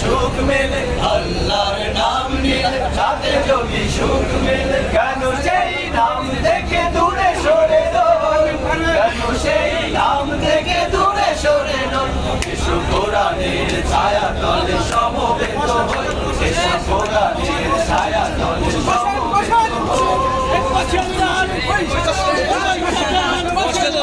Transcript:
সুখ মেলে, আল্লাহর নাম নিলে সাথে যদি সুখ মেলে, কেন সেই নাম দেখে দূরে সরে দৌড় কেন সেই নাম থেকে দূরে সরে দৌড় এসো কোরআনের ছায়া তলে সমবেত হই এসো কোরআনের ছায়া তলে